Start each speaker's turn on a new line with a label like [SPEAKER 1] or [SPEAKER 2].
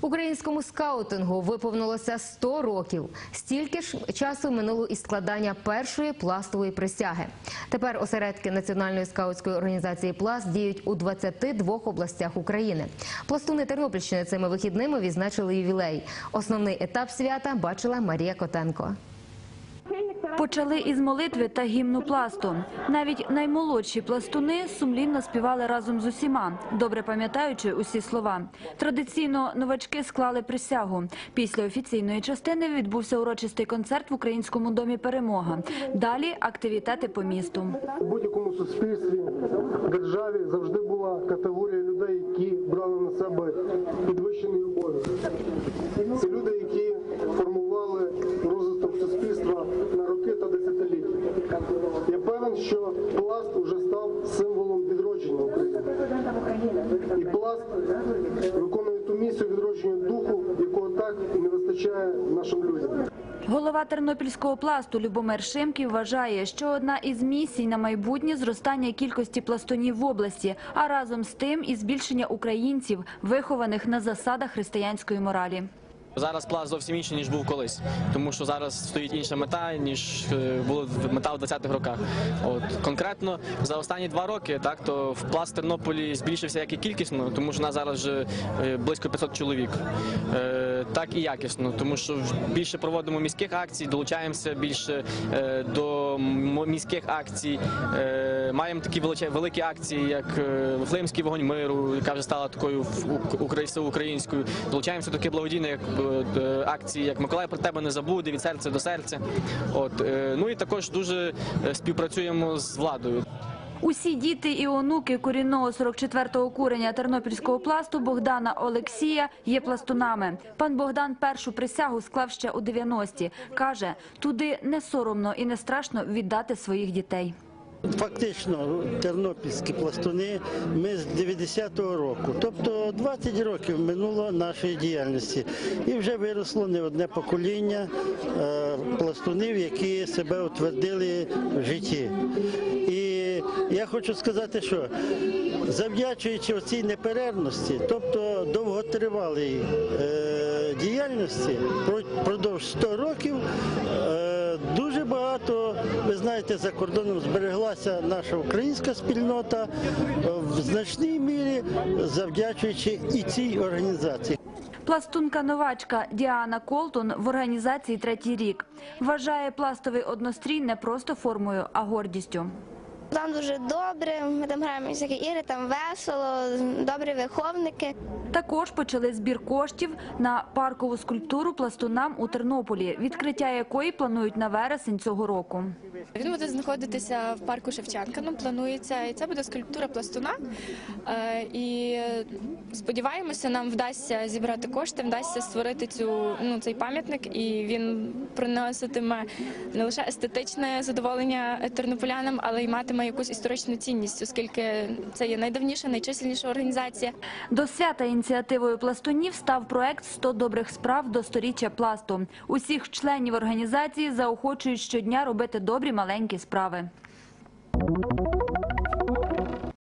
[SPEAKER 1] Українському скаутингу виповнилося 100 років. Стільки ж часу минуло і складання першої пластової присяги. Тепер осередки Національної скаутської організації «Пласт» діють у 22 областях України. Пластуни Тернопільщини цими вихідними відзначили ювілей. Основний етап свята бачила Марія Котенко.
[SPEAKER 2] Почали із молитви та гімну пласту. Навіть наймолодші пластуни сумлінно співали разом з усіма, добре пам'ятаючи усі слова. Традиційно новачки склали присягу. Після офіційної частини відбувся урочистий концерт в українському домі Перемога. Далі активітети по місту.
[SPEAKER 3] У будь-якому суспільстві, державі завжди була категорія людей, які брали на себе підвищений що пласт уже став символом відродження України. І пласт виконує ту місію відродження духу, якого так не вистачає нашим людям.
[SPEAKER 2] Голова тернопільського пласту Любомир Шимків вважає, що одна із місій на майбутнє зростання кількості пластунів в області, а разом з тим і збільшення українців, вихованих на засадах християнської моралі.
[SPEAKER 4] Зараз пласт зовсім інший, ніж був колись, тому що зараз стоїть інша мета, ніж е, була мета в 20-х роках. От конкретно за останні два роки, так то в пласт Тернополі збільшився як і кількісно, тому що нас зараз вже е, близько 500 чоловік, Е, так і якісно, тому що більше проводимо міських акцій, долучаємося більше е, до міських акцій. Е, Маємо такі великі акції, як е, Вифлеємський вогонь миру, яка вже стала такою українською. Долучаємося до таких благодійних е, е, акцій, як Миколай про тебе не забуде від серця до серця. От е, ну і також дуже е, співпрацюємо з владою.
[SPEAKER 2] Усі діти і онуки корінного 44-го куреня тернопільського пласту Богдана Олексія є пластунами. Пан Богдан першу присягу склав ще у 90-ті. Каже, туди не соромно і не страшно віддати своїх дітей.
[SPEAKER 5] Фактично, тернопільські пластуни ми з 90-го року, тобто 20 років минуло нашої діяльності, і вже виросло не одне покоління е, пластунів, які себе утвердили в житті. І я хочу сказати, що завдячуючи цій неперервності, тобто довготривалій е, діяльності, про- продовж 100 років. е, Дуже багато, ви знаєте, за кордоном збереглася наша українська спільнота е, в значній мірі завдячуючи і цій організації.
[SPEAKER 2] Пластунка-новачка Діана Колтун в організації третій рік. Вважає пластовий однострій не просто формою, а гордістю.
[SPEAKER 6] Там дуже добре, ми там граємо всякі ігри, там весело, добрі виховники.
[SPEAKER 2] Також почали збір коштів на паркову скульптуру пластунам у Тернополі, відкриття якої планують на вересень цього року.
[SPEAKER 7] Він буде знаходитися в парку Шевченка. Ну планується, і це буде скульптура пластуна. Е, І сподіваємося, нам вдасться зібрати кошти, вдасться створити цю ну цей пам'ятник, і він приноситиме не лише естетичне задоволення тернополянам, але й матиме якусь історичну цінність, оскільки це є найдавніша, найчисельніша організація.
[SPEAKER 2] До свята ініціативою пластунів став проект «100 добрих справ до сторіччя пласту. Усіх членів організації заохочують щодня робити добрі маленькі справи.